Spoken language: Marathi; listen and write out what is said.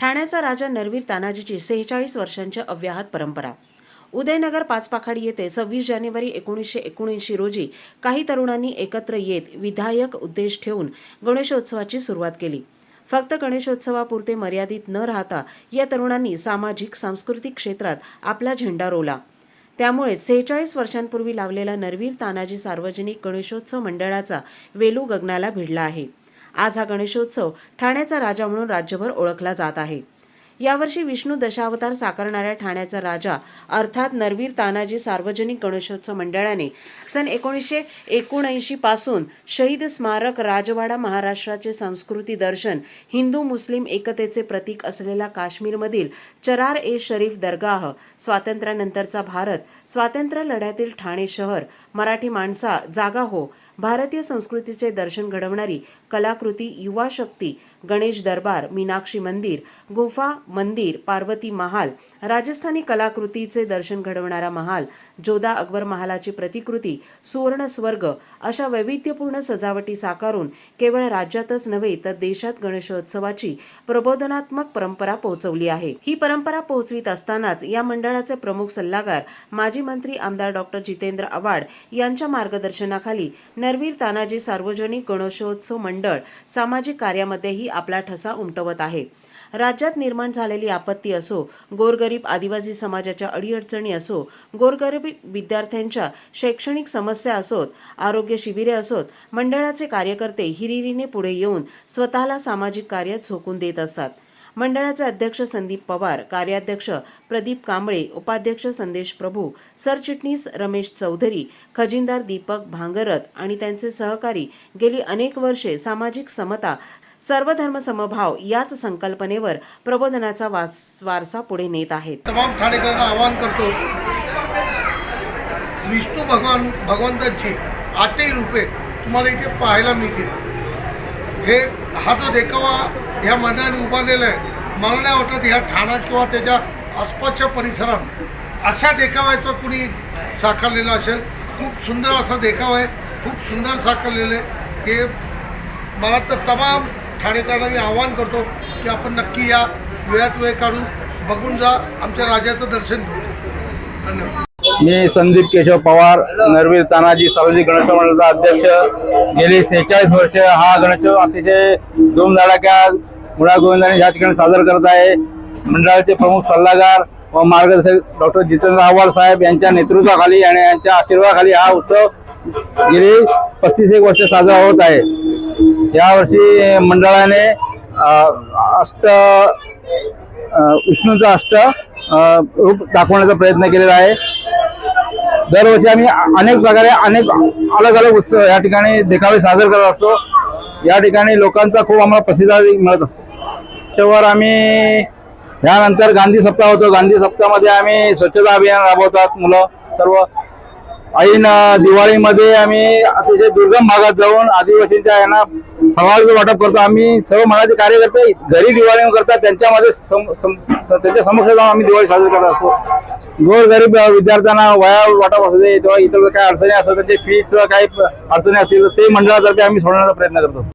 ठाण्याचा राजा नरवीर तानाजीची सेहेचाळीस वर्षांची अव्याहत परंपरा. उदयनगर पाचपाखाडी येथे सव्वीस जानेवारी एकोणीसशे एकोणऐंशी रोजी काही तरुणांनी एकत्र येत विधायक उद्देश ठेवून गणेशोत्सवाची सुरुवात केली. फक्त गणेशोत्सवापुरते मर्यादित न राहता या तरुणांनी सामाजिक सांस्कृतिक क्षेत्रात आपला झेंडा रोवला. त्यामुळे सेहेचाळीस वर्षांपूर्वी लावलेला नरवीर तानाजी सार्वजनिक गणेशोत्सव मंडळाचा वेलू गगनाला भिडला आहे. आज हा गणेशोत्सव ठाण्याचा राजा म्हणून राज्यभर ओळखला जात आहे. यावर्षी विष्णू दशावतार साकारणाऱ्या ठाण्याचा राजा अर्थात नरवीर तानाजी सार्वजनिक गणेशोत्सव मंडळाने सन एकोणीसशे एकोणऐंशी पासून शहीद स्मारक राजवाडा महाराष्ट्राचे संस्कृती दर्शन हिंदू मुस्लिम एकतेचे प्रतीक असलेला काश्मीरमधील चरार ए शरीफ दर्गाह स्वातंत्र्यानंतरचा भारत स्वातंत्र्य लढ्यातील ठाणे शहर मराठी माणसा जागा हो भारतीय संस्कृतीचे दर्शन घडवणारी कलाकृती युवा शक्ती गणेश दरबार मीनाक्षी मंदिर गुफा मंदिर पार्वती महाल राजस्थानी कलाकृतीचे दर्शन घडवणारा महाल जोधा अकबर महालाची प्रतिकृती सुवर्ण स्वर्ग अशा वैविध्यपूर्ण सजावटी साकारून केवळ राज्यातच नव्हे तर देशात गणेशोत्सवाची प्रबोधनात्मक परंपरा पोहोचवली आहे. ही परंपरा पोहोचवीत असतानाच या मंडळाचे प्रमुख सल्लागार माजी मंत्री आमदार डॉक्टर जितेंद्र आव्हाड यांच्या मार्गदर्शनाखाली नरवीर तानाजी सार्वजनिक गणेशोत्सव मंडळ सामाजिक कार्यामध्येही आपला ठसा उमटवत आहे. राज्यात निर्माण झालेली आपत्ती असो गोरगरीब आदिवासी समाजाच्या अडीअडचणी असो गोरगरीब विद्यार्थ्यांच्या शैक्षणिक समस्या असोत आरोग्य शिबिरे असोत मंडळाचे कार्यकर्ते हिरिरीने पुढे येऊन स्वतःला सामाजिक कार्यात झोकून देत असतात. मंडळाचे अध्यक्ष संदीप पवार कार्याध्यक्ष प्रदीप कांबळे उपाध्यक्ष संदेश प्रभू सरचिटणीस रमेश चौधरी खजिनदार दीपक भांगरत आणि त्यांचे सहकारी गेली अनेक वर्षे सामाजिक समता सर्वधर्म समभाव याच संकल्पनेवर प्रबोधनाचा वारसा पुढे नेत आहेत. तमाम ठाणेकरांना आवाहन करतो विष्णू भगवान भगवंतांची आतेही रूपे तुम्हाला इथे पाहायला मिळतील. हे हा जो देखावा ह्या मंडळाने उभारलेला आहे. मला नाही वाटत ह्या ठाणा किंवा त्याच्या आसपासच्या परिसरात अशा देखाव्याचं कुणी साकारलेलं असेल. खूप सुंदर असा देखावा आहे खूप सुंदर साकारलेलं आहे. हे मला तर तमाम ठाणेकरांना मी आवाहन करतो की आपण नक्की या वेळात वेळ काढून बघून जा आमच्या राजाचं दर्शन घेऊ धन्यवाद. मी संदीप केशव पवार नरवीर तानाजी सार्वजनिक गणेश मंडळाचा अध्यक्ष. गेली सेहेचाळीस वर्ष हा गणेशोत्सव अतिशय धूमधडाक्या मुळागोविंदाने या ठिकाणी सादर करत आहे. मंडळाचे प्रमुख सल्लागार व मार्गदर्शक डॉक्टर जितेंद्र आव्हाड साहेब यांच्या नेतृत्वाखाली आणि यांच्या आशीर्वादाखाली हा उत्सव गेली पस्तीस एक वर्ष साजरा होत आहे. यावर्षी मंडळाने अष्ट अ, विष्णूचं अष्ट रूप दाखवण्याचा प्रयत्न केलेला आहे. दरवर्षी आम्ही अनेक प्रकारे अनेक अलग अलग उत्सव या ठिकाणी देखावे सादर करत असतो. या ठिकाणी लोकांचा खूप आम्हाला प्रतिसाद मिळत असतो. त्याच्यावर आम्ही यानंतर गांधी सप्ताह होतो. गांधी सप्ताहामध्ये आम्ही स्वच्छता अभियान राबवतात मुलं. सर्व ऐन दिवाळीमध्ये आम्ही अतिशय दुर्गम भागात जाऊन आदिवासींच्या यांना फळाचं वाटप करतो. आम्ही सर्व मनाचे कार्यकर्ते घरी दिवाळी करतात. त्यांच्यामध्ये सम- त्यांच्या समक्ष जाऊन आम्ही दिवाळी साजरी करत असतो. गोरगरीब विद्यार्थ्यांना वया वाटप असू दे किंवा इतर काही अडचणी असतात त्यांचे फीचं काही अडचणी असतील तर ते मंडळातर्फे आम्ही सोडवण्याचा प्रयत्न करतो.